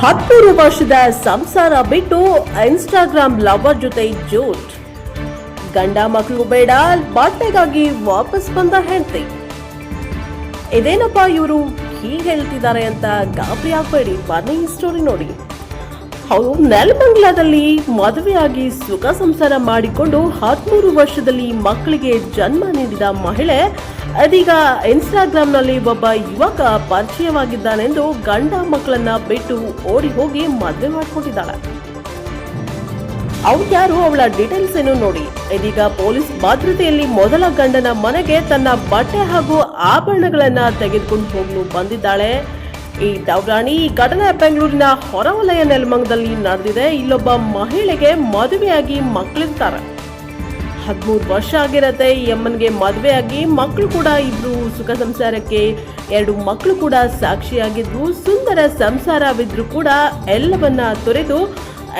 ಹದಿಮೂರು ವರ್ಷದ ಸಂಸಾರ ಬಿಟ್ಟು ಇನ್ಸ್ಟಾಗ್ರಾಮ್ ಲವರ್ ಜೊತೆ ಜೋಟ್. ಗಂಡ ಮಕ್ಕಳು ಬೇಡ, ಬಟ್ಟೆಗಾಗಿ ವಾಪಸ್ ಬಂದ ಹೆಂಡತಿ. ಇದೇನಪ್ಪ ಇವರು ಹೀಗೆ ಹೇಳ್ತಿದ್ದಾರೆ ಅಂತ ಗಾಬರಿ ಆಗಬೇಡಿ, ಬನ್ನಿ ಸ್ಟೋರಿ ನೋಡಿ. ಹೌದು, ನೆಲಮಂಗ್ಲದಲ್ಲಿ ಮದುವೆಯಾಗಿ ಸುಖ ಸಂಸಾರ ಮಾಡಿಕೊಂಡು ಹದಿಮೂರು ವರ್ಷದಲ್ಲಿ ಮಕ್ಕಳಿಗೆ ಜನ್ಮ ನೀಡಿದ ಮಹಿಳೆ ಅದೀಗ ಇನ್ಸ್ಟಾಗ್ರಾಂನಲ್ಲಿ ಒಬ್ಬ ಯುವಕ ಪರಿಚಯವಾಗಿದ್ದಾನೆಂದು ಗಂಡ ಮಕ್ಕಳನ್ನ ಬಿಟ್ಟು ಓಡಿ ಹೋಗಿ ಮದುವೆ ಮಾಡಿಕೊಂಡಿದ್ದಾಳೆ ಅವ್ರು ಯಾರು ಅವಳ ಡೀಟೇಲ್ಸ್ ಏನು ನೋಡಿ. ಇದೀಗ ಪೊಲೀಸ್ ಭದ್ರತೆಯಲ್ಲಿ ಮೊದಲ ಗಂಡನ ಮನೆಗೆ ತನ್ನ ಬಟ್ಟೆ ಹಾಗೂ ಆಭರಣಗಳನ್ನ ತೆಗೆದುಕೊಂಡು ಹೋಗಲು ಬಂದಿದ್ದಾಳೆ. ಈ ದೌರಾಣಿ ಈ ಘಟನೆ ಬೆಂಗಳೂರಿನ ಹೊರವಲಯ ನೆಲಮಂಗದಲ್ಲಿ ನಡೆದಿದೆ. ಇಲ್ಲೊಬ್ಬ ಮಹಿಳೆಗೆ ಮದುವೆಯಾಗಿ ಮಕ್ಕಳಿರ್ತಾರೆ. ಹದಿಮೂರು ವರ್ಷ ಆಗಿರತ್ತೆ, ಈ ಅಮ್ಮನಿಗೆ ಮದುವೆಯಾಗಿ ಮಕ್ಕಳು ಕೂಡ ಇಬ್ರು ಸುಖ ಸಂಸಾರಕ್ಕೆ, ಎರಡು ಮಕ್ಕಳು ಕೂಡ ಸಾಕ್ಷಿಯಾಗಿದ್ರು ಸುಂದರ ಸಂಸಾರವಿದ್ರು ಕೂಡ ಎಲ್ಲವನ್ನ ತೊರೆದು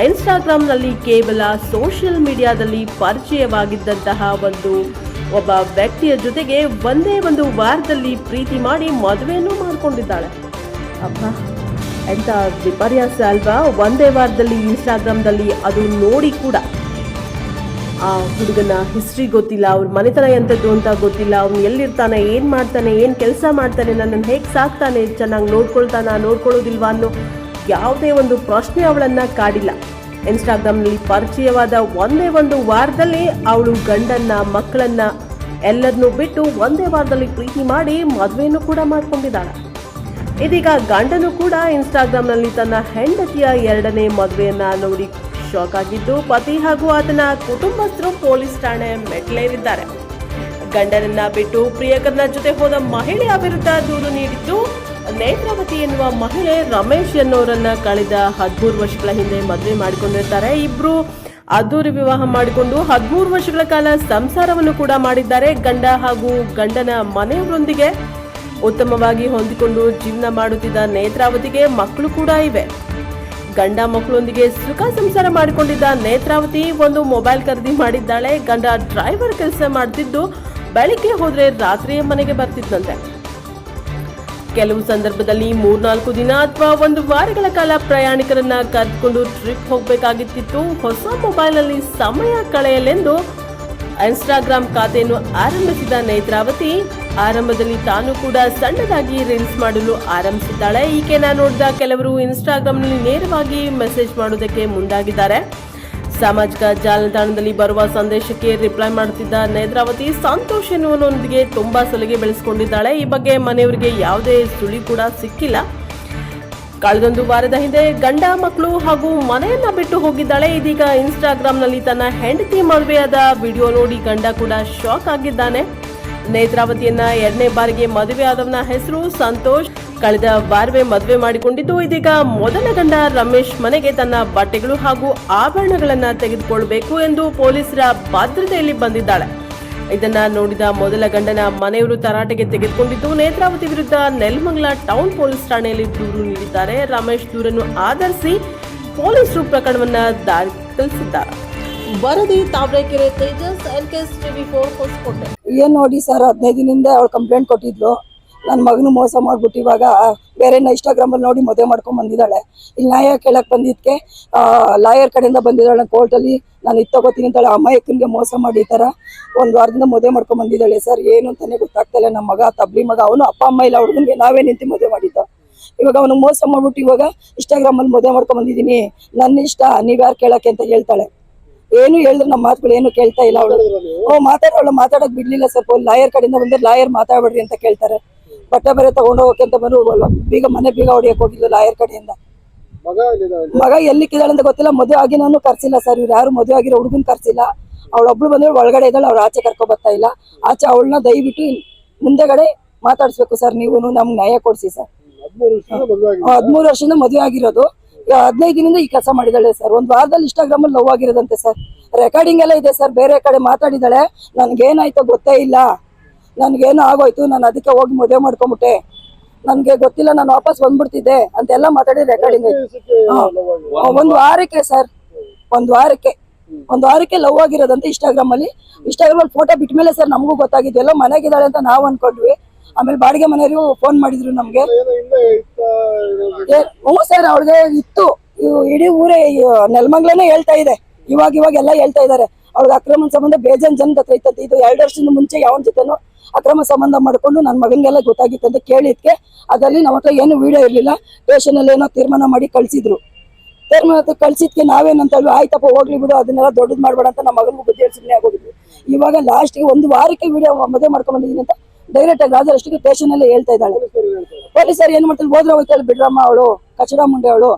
ಇನ್ಸ್ಟಾಗ್ರಾಮ್ನಲ್ಲಿ ಕೇವಲ ಸೋಷಿಯಲ್ ಮೀಡಿಯಾದಲ್ಲಿ ಪರಿಚಯವಾಗಿದ್ದಂತಹ ಒಂದು ಒಬ್ಬ ವ್ಯಕ್ತಿಯ ಜೊತೆಗೆ ಒಂದೇ ಒಂದು ವಾರದಲ್ಲಿ ಪ್ರೀತಿ ಮಾಡಿ ಮದುವೆಯನ್ನು ಮಾಡಿಕೊಂಡಿದ್ದಾಳೆ. ಅಬ್ಬಾ ಎಂತ ವಿಪರ್ಯಾಸ ಅಲ್ವಾ? ಒಂದೇ ವಾರದಲ್ಲಿ ಇನ್ಸ್ಟಾಗ್ರಾಮ್ದಲ್ಲಿ ಅದು ನೋಡಿ ಕೂಡ. ಆ ಹುಡುಗನ ಹಿಸ್ಟ್ರಿ ಗೊತ್ತಿಲ್ಲ, ಅವ್ರ ಮನೆತನ ಎಂಥದ್ದು ಅಂತ ಗೊತ್ತಿಲ್ಲ, ಅವ್ನು ಎಲ್ಲಿರ್ತಾನೆ, ಏನು ಮಾಡ್ತಾನೆ, ಏನು ಕೆಲಸ ಮಾಡ್ತಾನೆ, ನನ್ನನ್ನು ಹೇಗೆ ಸಾಕ್ತಾನೆ, ಚೆನ್ನಾಗಿ ನೋಡ್ಕೊಳ್ತಾನ, ನೋಡ್ಕೊಳ್ಳೋದಿಲ್ವಾ ಅನ್ನೋ ಯಾವುದೇ ಒಂದು ಪ್ರಶ್ನೆ ಅವಳನ್ನ ಕಾಡಿಲ್ಲ. ಇನ್ಸ್ಟಾಗ್ರಾಮ್ನಲ್ಲಿ ಪರಿಚಯವಾದ ಒಂದೇ ಒಂದು ವಾರದಲ್ಲಿ ಅವಳು ಗಂಡನ್ನ, ಮಕ್ಕಳನ್ನ ಎಲ್ಲರನ್ನೂ ಬಿಟ್ಟು ಒಂದೇ ವಾರದಲ್ಲಿ ಪ್ರೀತಿ ಮಾಡಿ ಮದುವೆಯನ್ನು ಕೂಡ ಮಾಡ್ಕೊಂಡಿದ್ದಾಳೆ. ಇದೀಗ ಗಂಡನು ಕೂಡ ಇನ್ಸ್ಟಾಗ್ರಾಂನಲ್ಲಿ ತನ್ನ ಹೆಂಡತಿಯ ಎರಡನೇ ಮದುವೆಯನ್ನ ನೋಡಿ ಶಾಕ್ ಆಗಿದ್ದು, ಪತಿ ಹಾಗೂ ಆತನ ಕುಟುಂಬಸ್ಥರು ಪೊಲೀಸ್ ಠಾಣೆ ಮೆಟ್ಲೇರಿದ್ದಾರೆ ಗಂಡನನ್ನ ಬಿಟ್ಟು ಪ್ರಿಯಕರನ ಜೊತೆ ಹೋದ ಮಹಿಳೆಯ ವಿರುದ್ಧ ದೂರು ನೀಡಿದ್ದು, ನೇತ್ರಾವತಿ ಎನ್ನುವ ಮಹಿಳೆ ರಮೇಶ್ ಎನ್ನುವರನ್ನ ಕಳೆದ ಹದಿಮೂರು ವರ್ಷಗಳ ಹಿಂದೆ ಮದುವೆ ಮಾಡಿಕೊಂಡಿರ್ತಾರೆ. ಇಬ್ರು ಅದ್ದೂರಿ ವಿವಾಹ ಮಾಡಿಕೊಂಡು ಹದಿಮೂರು ವರ್ಷಗಳ ಕಾಲ ಸಂಸಾರವನ್ನು ಕೂಡ ಮಾಡಿದ್ದಾರೆ. ಗಂಡ ಹಾಗೂ ಗಂಡನ ಮನೆಯವರೊಂದಿಗೆ ಉತ್ತಮವಾಗಿ ಹೊಂದಿಕೊಂಡು ಜೀವನ ಮಾಡುತ್ತಿದ್ದ ನೇತ್ರಾವತಿಗೆ ಮಕ್ಕಳು ಕೂಡ ಇವೆ. ಗಂಡ ಮಕ್ಕಳೊಂದಿಗೆ ಸುಖ ಸಂಸಾರ ಮಾಡಿಕೊಂಡಿದ್ದ ನೇತ್ರಾವತಿ ಒಂದು ಮೊಬೈಲ್ ಖರೀದಿ ಮಾಡಿದ್ದಾಳೆ. ಗಂಡ ಡ್ರೈವರ್ ಕೆಲಸ ಮಾಡ್ತಿದ್ದು ಬೆಳಿಗ್ಗೆ ಹೋದ್ರೆ ರಾತ್ರಿಯೇ ಮನೆಗೆ ಬರ್ತಿದ್ದಂತೆ ಕೆಲವು ಸಂದರ್ಭದಲ್ಲಿ ಮೂರ್ನಾಲ್ಕು ದಿನ ಅಥವಾ ಒಂದು ವಾರಗಳ ಕಾಲ ಪ್ರಯಾಣಿಕರನ್ನ ಕರೆದುಕೊಂಡು ಟ್ರಿಪ್ ಹೋಗಬೇಕಾಗಿತ್ತಿತ್ತು. ಹೊಸ ಮೊಬೈಲ್ನಲ್ಲಿ ಸಮಯ ಕಳೆಯಲೆಂದು ಇನ್ಸ್ಟಾಗ್ರಾಮ್ ಖಾತೆಯನ್ನು ಆರಂಭಿಸಿದ ನೇತ್ರಾವತಿ ಆರಂಭದಲ್ಲಿ ತಾನು ಕೂಡ ಸಣ್ಣದಾಗಿ ರೀಲ್ಸ್ ಮಾಡಲು ಆರಂಭಿಸಿದ್ದಾಳೆ. ಈಕೆನ ನೋಡಿದ ಕೆಲವರು ಇನ್ಸ್ಟಾಗ್ರಾಂನಲ್ಲಿ ನೇರವಾಗಿ ಮೆಸೇಜ್ ಮಾಡೋದಕ್ಕೆ ಮುಂದಾಗಿದ್ದಾರೆ. ಸಾಮಾಜಿಕ ಜಾಲತಾಣದಲ್ಲಿ ಬರುವ ಸಂದೇಶಕ್ಕೆ ರಿಪ್ಲೈ ಮಾಡುತ್ತಿದ್ದ ನೇತ್ರಾವತಿ, ಸಂತೋಷ್ ಎನ್ನುವನೊಂದಿಗೆ ತುಂಬಾ ಸಲಿಗೆ ಬೆಳೆಸಿಕೊಂಡಿದ್ದಾಳೆ. ಈ ಬಗ್ಗೆ ಮನೆಯವರಿಗೆ ಯಾವುದೇ ಸುಳಿ ಕೂಡ ಸಿಕ್ಕಿಲ್ಲ. ಕಳೆದೊಂದು ವಾರದ ಹಿಂದೆ ಗಂಡ, ಮಕ್ಕಳು ಹಾಗೂ ಮನೆಯನ್ನ ಬಿಟ್ಟು ಹೋಗಿದ್ದಾಳೆ. ಇದೀಗ ಇನ್ಸ್ಟಾಗ್ರಾಂನಲ್ಲಿ ತನ್ನ ಹೆಂಡತಿ ಮದುವೆಯಾದ ವಿಡಿಯೋ ನೋಡಿ ಗಂಡ ಕೂಡ ಶಾಕ್ ಆಗಿದ್ದಾನೆ. ನೇತ್ರಾವತಿಯನ್ನ ಎರಡನೇ ಬಾರಿಗೆ ಮದುವೆ ಆದವನ ಹೆಸರು ಸಂತೋಷ್. ಕಳೆದ ವಾರವೇ ಮದುವೆ ಮಾಡಿಕೊಂಡಿದ್ದು, ಇದೀಗ ಮೊದಲ ಗಂಡ ರಮೇಶ್ ಮನೆಗೆ ತನ್ನ ಬಟ್ಟೆಗಳು ಹಾಗೂ ಆಭರಣಗಳನ್ನ ತೆಗೆದುಕೊಳ್ಬೇಕು ಎಂದು ಪೊಲೀಸರ ಭದ್ರತೆಯಲ್ಲಿ ಬಂದಿದ್ದಾಳೆ. ಇದನ್ನ ನೋಡಿದ ಮೊದಲ ಗಂಡನ ಮನೆಯವರು ತರಾಟೆಗೆ ತೆಗೆದುಕೊಂಡಿದ್ದು, ನೇತ್ರಾವತಿ ವಿರುದ್ಧ ನೆಲಮಂಗಲ ಟೌನ್ ಪೊಲೀಸ್ ಠಾಣೆಯಲ್ಲಿ ದೂರು ನೀಡಿದ್ದಾರೆ. ರಮೇಶ್ ದೂರನ್ನು ಆಧರಿಸಿ ಪೊಲೀಸರು ಪ್ರಕರಣವನ್ನ ದಾಖಲಿಸಿದ್ದಾರೆ. ವರದಿ ತಾವರೆಕೆರೆ ತೇಜಸ್ ಎನ್ ಹೊಸಕೋಟೆ ಏನ್ ನೋಡಿ ಸರ್, ಹದಿನೈದು ದಿನದಿಂದ ಅವಳು ಕಂಪ್ಲೇಂಟ್ ಕೊಟ್ಟಿದ್ಲು. ನನ್ನ ಮಗನು ಮೋಸ ಮಾಡ್ಬಿಟ್ಟು ಇವಾಗ ಬೇರೆ ಇನ್ಸ್ಟಾಗ್ರಾಮ್ ಅಲ್ಲಿ ನೋಡಿ ಮದುವೆ ಮಾಡ್ಕೊಂಡ್ ಬಂದಿದ್ದಾಳೆ. ಇಲ್ಲಿ ನ್ಯಾಯ ಕೇಳಕ್ ಬಂದಿದ್ಕೆ ಲಾಯರ್ ಕಡೆಯಿಂದ ಬಂದಿದ್ದಾಳೆ ಕೋರ್ಟಲ್ಲಿ ನಾನು ಇದು ತಗೋತೀನಿ ಅಂತಾಳೆ. ಅಮಾಯಕನಿಗೆ ಮೋಸ ಮಾಡಿ ತರ ಒಂದ್ ವಾರದಿಂದ ಮದುವೆ ಮಾಡ್ಕೊಂಡ್ ಬಂದಿದ್ದಾಳೆ ಸರ್. ಏನು ಅಂತಾನೆ ಗೊತ್ತಾಗ್ತಾ ನಮ್ಮ ಮಗ, ತಬ್ಲಿ ಮಗ, ಅವನು ಅಪ್ಪ, ಅಮ್ಮ ಇಲ್ಲ. ಹುಡುಗನ್ಗೆ ನಾವೇ ನಿಂತು ಮದುವೆ ಮಾಡಿದ್ದ. ಇವಾಗ ಅವನು ಮೋಸ ಮಾಡ್ಬಿಟ್ಟು ಇವಾಗ ಇನ್ಸ್ಟಾಗ್ರಾಮ್ ಅಲ್ಲಿ ಮದುವೆ ಮಾಡ್ಕೊಂಡ್ ಬಂದಿದ್ದೀನಿ. ನನ್ನ ಇಷ್ಟ. ನೀವ್ಯಾರು ಕೇಳಕ್ಕೆ ಅಂತ ಹೇಳ್ತಾಳೆ. ಏನು ಹೇಳಿದ್ರು ನಮ್ಮ ಮಾತುಗಳು ಏನು ಕೇಳ್ತಾ ಇಲ್ಲ ಅವಳು. ಓ ಮಾತಾಡೋಳು ಮಾತಾಡೋಕ್ ಬಿಡ್ಲಿಲ್ಲ ಸರ್. ಲಾಯರ್ ಕಡೆಯಿಂದ ಬಂದ್ರೆ ಲಾಯರ್ ಮಾತಾಡ್ಬೇಡ್ರಿ ಅಂತ ಕೇಳ್ತಾರೆ. ಬಟ್ಟೆ ಬರೆ ತಗೊಂಡು ಹೋಗಕ್ಕೆ ಅಂತ ಬಂದ್ರು ಬೀಗ ಮನೆ ಬೀಗ ಹೊಡಿಯಕ್ ಹೋಗಿದ್ಲು ಲಾಯರ್ ಕಡೆಯಿಂದ. ಮಗ ಎಲ್ಲಿ ಅಂತ ಗೊತ್ತಿಲ್ಲ. ಮದುವೆ ಆಗಿ ನಾನು ಕರ್ಸಿಲ್ಲ ಸರ್. ಇವ್ರು ಯಾರು ಮದುವೆ ಆಗಿರೋ ಹುಡುಗನ್ ಕರ್ಸಿಲ್ಲ. ಅವಳೊಬ್ಳು ಬಂದ್ರೆ ಒಳಗಡೆ ಇದ್ದಾಳೆ ಅವ್ರ ಆಚೆ ಕರ್ಕೊ ಬರ್ತಾ ಇಲ್ಲ. ಆಚೆ ಅವಳನ್ನ ದಯವಿಟ್ಟು ಮುಂದೆಗಡೆ ಮಾತಾಡ್ಸ್ಬೇಕು ಸರ್. ನೀವು ನಮ್ಗೆ ನ್ಯಾಯ ಕೊಡ್ಸಿ ಸರ್. ಹದಿಮೂರು ವರ್ಷದಿಂದ ಮದುವೆ ಆಗಿರೋದು. ಹದಿನೈದು ದಿನದಿಂದ ಈ ಕೆಲಸ ಮಾಡಿದಾಳೆ ಸರ್. ಒಂದ್ ವಾರದಲ್ಲಿ ಇನ್ಸ್ಟಾಗ್ರಾಮ್ ಅಲ್ಲಿ ಲವ್ ಆಗಿರೋದಂತೆ ಸರ್. ರೆಕಾರ್ಡಿಂಗ್ ಎಲ್ಲ ಇದೆ ಸರ್. ಬೇರೆ ಕಡೆ ಮಾತಾಡಿದಾಳೆ ನನ್ಗೇನಾಯ್ತೋ ಗೊತ್ತೇ ಇಲ್ಲ. ನನ್ಗೇನೋ ಆಗೋಯ್ತು. ನಾನು ಅದಕ್ಕೆ ಹೋಗಿ ಮದುವೆ ಮಾಡ್ಕೊಂಬಿಟ್ಟೆ. ನನ್ಗೆ ಗೊತ್ತಿಲ್ಲ. ನಾನು ವಾಪಸ್ ಬಂದ್ಬಿಡ್ತಿದ್ದೆ ಅಂತೆಲ್ಲ ಮಾತಾಡಿ ರೆಕಾರ್ಡಿಂಗ್ ಒಂದ್ ವಾರಕ್ಕೆ ಸರ್. ಒಂದ್ ವಾರಕ್ಕೆ. ಒಂದ್ ವಾರಕ್ಕೆ ಲವ್ ಆಗಿರೋದಂತೆ ಇನ್ಸ್ಟಾಗ್ರಾಮ್ ಅಲ್ಲಿ. ಇನ್ಸ್ಟಾಗ್ರಾಮ್ ಅಲ್ಲಿ ಫೋಟೋ ಬಿಟ್ಮೇಲೆ ಸರ್ ನಮಗೂ ಗೊತ್ತಾಗಿದ್ದು. ಎಲ್ಲ ಮನೆಗಿದ್ದಾಳೆ ಅಂತ ನಾವ್ ಅನ್ಕೊಂಡ್ವಿ. ಆಮೇಲೆ ಬಾಡಿಗೆ ಮನೆಯವರು ಫೋನ್ ಮಾಡಿದ್ರು ನಮ್ಗೆ. ಹ್ಞೂ ಸರ್, ಅವ್ರಿಗೆ ಇತ್ತು. ಇಡೀ ಊರೇ ನೆಲಮಂಗ್ಲನೇ ಹೇಳ್ತಾ ಇದೆ. ಇವಾಗ ಇವಾಗ ಎಲ್ಲ ಹೇಳ್ತಾ ಇದ್ದಾರೆ. ಅವ್ರಿಗೆ ಅಕ್ರಮ ಸಂಬಂಧ ಬೇಜಾನ್ ಜನದ ಹತ್ರ ಇತ್ತಂತೆ. ಇದು ಎರಡು ವರ್ಷದ ಮುಂಚೆ ಯಾವ ಜೊತೆನೂ ಅಕ್ರಮ ಸಂಬಂಧ ಮಾಡ್ಕೊಂಡು ನನ್ನ ಮಗನಿಗೆಲ್ಲ ಅಂತ ಕೇಳಿದ್ಕೆ ಅದರಲ್ಲಿ ನಮ್ಮ ಹತ್ರ ಏನು ವಿಡಿಯೋ ಇರಲಿಲ್ಲ. ಸ್ಟೇಷನಲ್ಲಿ ಏನೋ ತೀರ್ಮಾನ ಮಾಡಿ ಕಳಿಸಿದ್ರು. ತೀರ್ಮಾನ ಕಳ್ಸಿದ್ಕೆ ನಾವೇನಂತ ಹೇಳಿ ಆಯ್ತಪ್ಪ, ಹೋಗ್ಲಿ ಬಿಡು, ಅದನ್ನೆಲ್ಲ ದೊಡ್ಡದು ಮಾಡ್ಬೇಡ ಅಂತ ನಮ್ಮ ಮಗನಿಗೂ ಬುದ್ಧಿ ಸುಮ್ಮನೆ ಆಗೋಗಿದ್ವಿ. ಇವಾಗ ಲಾಸ್ಟ್ಗೆ ಒಂದು ವಾರಕ್ಕೆ ವಿಡಿಯೋ ಮದುವೆ ಮಾಡ್ಕೊಂಡ್ ಬಂದಿದ್ದೀನಿ ಅಂತ ಡೈರೆಕ್ಟ್ ಆಗಿ ರಾಜರಷ್ಟಿಗೆ ಸ್ಟೇಷನ್ ಅಲ್ಲಿ ಹೇಳ್ತಾ ಇದ್ದಾಳೆ. ಪೊಲೀಸರು ಏನ್ ಮಾಡ್ತಾರೆ? ಹೋದ್ರೆ ಹೋಗ್ತಾಳೆ ಬಿಡ್ರಮ್ಮ ಅವಳು ಕಚಡ ಮುಂಡೆ ಅವಳು.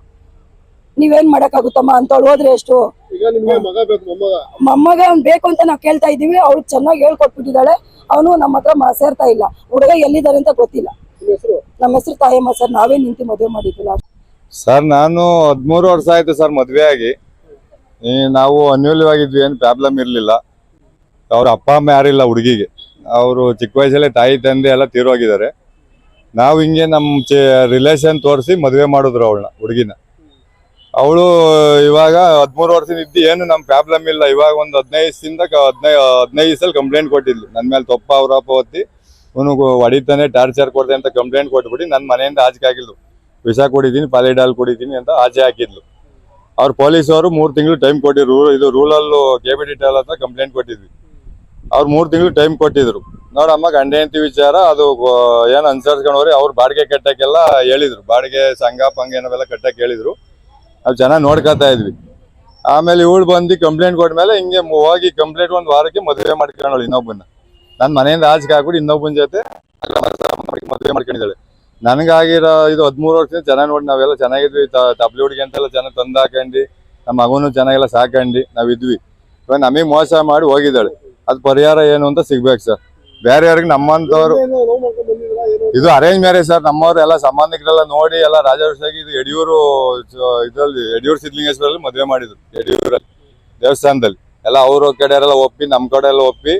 ನೀವೇನ್ ಮಾಡಕ್ಕಾಗುತ್ತಮ್ಮ? ಅಂತವಳು ಹೋದ್ರೆ ಎಷ್ಟು? ಮೊಮ್ಮಗ. ಅವ್ನ್ ಬೇಕು ಅಂತ ನಾವು ಕೇಳ್ತಾ ಇದೀವಿ ಅವಳು ಚೆನ್ನಾಗಿ ಹೇಳ್ಕೊಟ್ಬಿಟ್ಟಿದ್ದಾಳೆ. ಅವನು ನಮ್ಮ ಹತ್ರ ಮ- ಸೇರ್ತಾ ಇಲ್ಲ. ಹುಡುಗ ಎಲ್ಲಿದ್ದಾರೆ ಅಂತ ಗೊತ್ತಿಲ್ಲ. ನಿಮ್ಮ ಹೆಸರು? ನಮ್ಮ ಹೆಸರು ತಾಯಮ್ಮ ಸರ್. ನಾವೇ ನಿಂತು ಮದುವೆ ಮಾಡಿದ್ದಿಲ್ಲ ಸರ್ ನಾನು ಹದಿಮೂರು ವರ್ಷ ಆಯ್ತು ಸರ್ ಮದ್ವೆ ಆಗಿ ನಾವು ಅನ್ಯೂಲ್ಯವಾಗಿದ್ವಿ ಏನು ಪ್ರಾಬ್ಲಮ್ ಇರಲಿಲ್ಲ. ಅವ್ರ ಅಪ್ಪ ಅಮ್ಮ ಯಾರಿಲ್ಲ ಹುಡುಗಿಗೆ. ಅವರು ಚಿಕ್ಕ ವಯಸ್ಸಲ್ಲೇ ತಾಯಿ ತಂದೆ ಎಲ್ಲ ತೀರೋಗಿದ್ದಾರೆ ನಾವು ಹಿಂಗೆ ನಮ್ಮ ರಿಲೇಷನ್ ತೋರಿಸಿ ಮದುವೆ ಮಾಡಿದ್ರು ಅವಳನ್ನ, ಹುಡುಗಿನ. ಅವಳು ಇವಾಗ ಹದಿಮೂರು ವರ್ಷದಿಂದ ಇದ್ದು ಏನು ನಮ್ಮ ಪ್ರಾಬ್ಲಮ್ ಇಲ್ಲ. ಇವಾಗ ಒಂದು ಹದಿನೈದು ದಿವಸದಿಂದ ಹದಿನೈದು ಹದಿನೈದು ದಿವಸದಲ್ಲಿ ಕಂಪ್ಲೇಂಟ್ ಕೊಟ್ಟಿದ್ಲು. ನನ್ನ ಮೇಲೆ ತಪ್ಪ ಅವರಪ್ಪ ಒತ್ತಿ ಅವನಿಗೆ ಹೊಡಿತಾನೆ ಟಾರ್ಚರ್ ಕೊಡ್ತಾನೆ ಅಂತ ಕಂಪ್ಲೇಂಟ್ ಕೊಟ್ಬಿಟ್ಟು ನನ್ನ ಮನೆಯಿಂದ ಆಚೆ ಆಗಿದ್ಲು. ವಿಷ ಕೊಡಿದ್ದೀನಿ ಪಾಲಿಡಾಲ್ ಕೊಡಿದ್ದೀನಿ ಅಂತ ಆಚೆ ಹಾಕಿದ್ಲು. ಅವ್ರು ಪೊಲೀಸವರು ಮೂರು ತಿಂಗಳು ಟೈಮ್ ಕೊಟ್ಟಿದ್ರು. ಇದು ರೂಲಲ್ಲು ಕೆ ಬಿ ಡಿ ಟಲ್ ಹತ್ರ ಕಂಪ್ಲೇಂಟ್ ಕೊಟ್ಟಿದ್ವಿ. ಅವ್ರು ಮೂರು ತಿಂಗಳು ಟೈಮ್ ಕೊಟ್ಟಿದ್ರು. ನೋಡಮ್ಮ ಗಂಡ ಹೆಂಡತಿ ವಿಚಾರ, ಅದು ಏನ್ ಅನುಸರಿಸ್ಕೊಂಡವ್ರಿ, ಅವ್ರು ಬಾಡಿಗೆ ಕಟ್ಟಕ್ಕೆಲ್ಲ ಹೇಳಿದ್ರು. ಬಾಡಿಗೆ ಸಂಘ ಪಂಗ ಏನವೆಲ್ಲ ಕಟ್ಟಕ್ಕೆ ಹೇಳಿದ್ರು. ನಾವು ಜನ ನೋಡ್ಕೊತಾ ಇದ್ವಿ. ಆಮೇಲೆ ಇವಳು ಬಂದು ಕಂಪ್ಲೇಂಟ್ ಕೊಟ್ಟಮೇಲೆ ಹಿಂಗೆ ಹೋಗಿ ಕಂಪ್ಲೇಂಟ್ ಒಂದು ವಾರಕ್ಕೆ ಮದುವೆ ಮಾಡ್ಕೊಂಡವಳು ಇನ್ನೊಬ್ಬನ ನನ್ನ ಮನೆಯಿಂದ ಆಚೆಗೆ ಹಾಕ್ಬಿಟ್ಟು ಇನ್ನೊಬ್ಬನ ಜೊತೆ ಮದುವೆ ಮಾಡ್ಕೊಂಡಿದ್ದಾಳೆ. ನನಗಾಗಿರೋ ಇದು ಹದಿಮೂರು ವರ್ಷದಿಂದ ಚೆನ್ನಾಗಿ ನೋಡಿ ನಾವೆಲ್ಲ ಚೆನ್ನಾಗಿದ್ವಿ. ತಬ್ಲಿ ಹುಡುಗಿ ಅಂತೆಲ್ಲ ಜನ ತಂದು ಹಾಕಂಡಿ ನಮ್ಮ ಮಗುನು ಚೆನ್ನಾಗೆಲ್ಲ ಸಾಕಂಡಿ. ನಾವಿದ್ವಿ. ಇವಾಗ ನಮಗೆ ಮೋಸ ಮಾಡಿ ಹೋಗಿದ್ದಾಳೆ. ಅದು ಪರಿಹಾರ ಏನು ಅಂತ ಸಿಗ್ಬೇಕು ಸರ್. ಬೇರೆ ಯಾರಿಗೆ ನಮ್ಮಂತವ್ರು ಇದು ಅರೇಂಜ್ ಮ್ಯಾರೇಜ್ ಸರ್. ನಮ್ಮವ್ರು ಎಲ್ಲ ಸಂಬಂಧಿಕರೆಲ್ಲ ನೋಡಿ ಎಲ್ಲ ರಾಜಾಗಿ ಇದು ಯಡಿಯೂರು ಇದರಲ್ಲಿ, ಯಡಿಯೂರು ಸಿದ್ಲಿಂಗೇಶ್ವರಲ್ಲಿ ಮದುವೆ ಮಾಡಿದ್ರು. ಯಡಿಯೂರಲ್ಲಿ, ದೇವಸ್ಥಾನದಲ್ಲಿ. ಎಲ್ಲ ಅವ್ರ ಕಡೆ ಒಪ್ಪಿ, ನಮ್ಮ ಕಡೆ ಎಲ್ಲ ಒಪ್ಪಿ.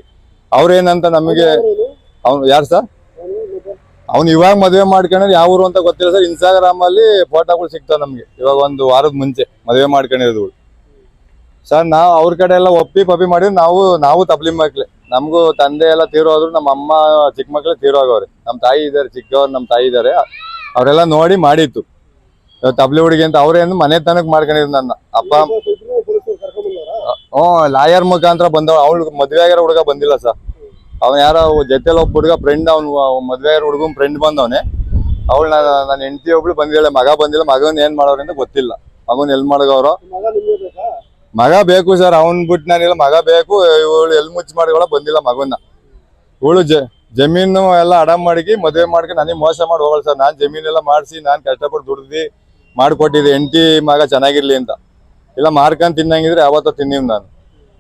ಅವ್ರೇನಂತ ನಮಗೆ ಅವ್ನು ಯಾರು ಸರ್? ಅವ್ನು ಇವಾಗ ಮದುವೆ ಮಾಡ್ಕೊಂಡ್ರೆ ಯಾವ ಊರು ಅಂತ ಗೊತ್ತಿಲ್ಲ ಸರ್. ಇನ್ಸ್ಟಾಗ್ರಾಮ್ ಅಲ್ಲಿ ಫೋಟೋಗಳು ಸಿಗ್ತಾವೆ ನಮಗೆ. ಇವಾಗ ಒಂದು ವಾರದ ಮುಂಚೆ ಮದುವೆ ಮಾಡ್ಕೊಂಡಿರೋದು. ಸರ್ ನಾವು ಅವ್ರ ಕಡೆ ಎಲ್ಲ ಒಪ್ಪಿ ಪಪ್ಪಿ ಮಾಡಿ ನಾವು ನಾವು ತಬ್ಲಿ ಮಕ್ಳೆ. ನಮಗೂ ತಂದೆ ಎಲ್ಲ ತೀರೋದ್ರು ನಮ್ಮ ಅಮ್ಮ ಚಿಕ್ಕ ಮಕ್ಳು ತೀರೋಗವ್ರೆ ನಮ್ಮ ತಾಯಿ ಇದ್ದಾರೆ, ಚಿಕ್ಕವ್ರು ನಮ್ಮ ತಾಯಿ ಇದ್ದಾರೆ. ಅವರೆಲ್ಲ ನೋಡಿ ಮಾಡಿತ್ತು. ತಬ್ಲಿ ಹುಡುಗಿ ಅಂತ ಅವ್ರೇನು ಮನೆ ತನಕ ಮಾಡ್ಕೊಂಡಿದ್ರು ನನ್ನ. ಅಪ್ಪ ಹ್ಞೂ ಲಾಯರ್ ಮುಖಾಂತರ ಬಂದವ್. ಅವಳು ಮದ್ವೆ ಆಗಿರೋ ಹುಡುಗ ಬಂದಿಲ್ಲ ಸರ್ ಅವ್ನು ಯಾರೋ ಜೊತೆಲಿ ಒಬ್ಬ ಹುಡುಗ ಫ್ರೆಂಡ್ ಅವ್ನು ಮದ್ವೆ ಆಗಿರೋ ಹುಡುಗನ್ ಫ್ರೆಂಡ್ ಬಂದವನೇ. ಅವಳು ನನ್ನ ಹೆಂಡತಿ ಒಬ್ಳು ಬಂದಿಲ್ಲ ಮಗ ಬಂದಿಲ್ಲ. ಮಗನ ಏನ್ ಮಾಡೋರು ಅಂತ ಗೊತ್ತಿಲ್ಲ. ಮಗನ್ ಎಲ್ ಮಾಡಗವ್ರು? ಮಗ ಬೇಕಾ ಸರ್, ಅವ್ನ್ ಬಿಟ್ಟು ನಾನಿಲ್ಲ ಮಗ ಬೇಕು, ಇವಳು ಎಲ್ ಮುಚ್ಚಿ ಮಾಡಿಗಳ ಬಂದಿಲ್ಲ ಮಗನ್ನ ಇವಳು ಜಮೀನು ಎಲ್ಲ ಅಡ ಮಾಡಿ ಮದುವೆ ಮಾಡ್ಕೊಂಡು ನನಗೆ ಮೋಸ ಮಾಡಿ ಹೋಗಲ್ಲ ಸರ್. ನಾನು ಜಮೀನೆಲ್ಲ ಮಾಡಿಸಿ, ನಾನು ಕಷ್ಟಪಟ್ಟು ದುಡ್ದು ಮಾಡಿಕೊಟ್ಟಿದ್ದೆ. ಎಂಟಿ ಮಗ ಚೆನ್ನಾಗಿರ್ಲಿ ಅಂತ. ಇಲ್ಲ, ಮಾರ್ಕೊಂಡು ತಿನ್ನಂಗಿದ್ರೆ ಯಾವತ್ತೋ ತಿನ್ನಿವ್ ನಾನು.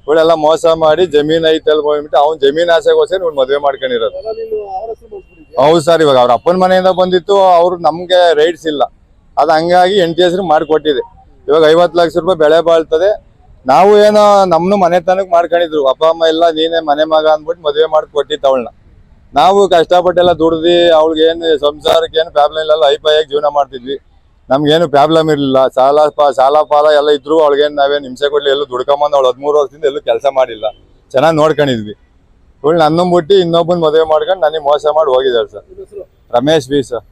ಇವಳೆಲ್ಲ ಮೋಸ ಮಾಡಿ ಜಮೀನ್ ಅಲ್ಲಿ ಹೋಗ್ಬಿಟ್ಟು ಅವ್ನು ಜಮೀನ್ ಆಸೆಗೋಸ್ಕರ ಇವ್ಳು ಮದುವೆ ಮಾಡ್ಕೊಂಡಿರೋದು. ಹೌದು ಸರ್, ಇವಾಗ ಅವ್ರ ಅಪ್ಪನ ಮನೆಯಿಂದ ಬಂದಿತ್ತು, ಅವ್ರು ನಮ್ಗೆ ರೈಟ್ಸ್ ಇಲ್ಲ. ಅದು ಹಂಗಾಗಿ ಎಂಟಿ ಹೆಸರು ಮಾಡಿಕೊಟ್ಟಿದೆ. ಇವಾಗ ಐವತ್ತು ಲಕ್ಷ ರೂಪಾಯಿ ಬೆಳೆ ಬಾಳ್ತದೆ. ನಾವು ಏನೋ ನಮ್ನು ಮನೆತನಕ್ ಮಾಡ್ಕೊಂಡಿದ್ರು. ಅಪ್ಪ, ಅಮ್ಮ ಎಲ್ಲ ನೀನೇ ಮನೆ ಮಗ ಅಂದ್ಬಿಟ್ಟು ಮದುವೆ ಮಾಡಿ ಕೊಟ್ಟಿತ್ತು ಅವಳನ್ನ. ನಾವು ಕಷ್ಟಪಟ್ಟೆಲ್ಲ ದುಡ್ದು ಅವಳಿಗೆ ಏನು ಸಂಸಾರಕ್ಕೆ ಏನು ಪ್ರಾಬ್ಲಮ್ ಇಲ್ಲ ಹೈಫೈಯಾಗಿ ಜೀವನ ಮಾಡ್ತಿದ್ವಿ. ನಮ್ಗೇನು ಪ್ರಾಬ್ಲಮ್ ಇರಲಿಲ್ಲ. ಸಾಲ ಪಾ, ಸಾಲ ಪಾಲ ಎಲ್ಲ ಇದ್ರು ಅವಳಿಗೇನು ನಾವೇನು ಹಿಂಸೆ ಕೊಡ್ಲಿ ಎಲ್ಲೂ ದುಡ್ಕೊಂಬಂದು ಅವಳು ಹದಿಮೂರು ವರ್ಷದಿಂದ ಎಲ್ಲೂ ಕೆಲಸ ಮಾಡಿಲ್ಲ. ಚೆನ್ನಾಗಿ ನೋಡ್ಕೊಂಡಿದ್ವಿ. ಇವಳು ನನ್ನ ಬಿಟ್ಟು ಇನ್ನೊಬ್ಬನ ಮದುವೆ ಮಾಡ್ಕೊಂಡು ನನಗೆ ಮೋಸ ಮಾಡಿ ಹೋಗಿದ್ದಾಳೆ ಸರ್. Ramesh B sir.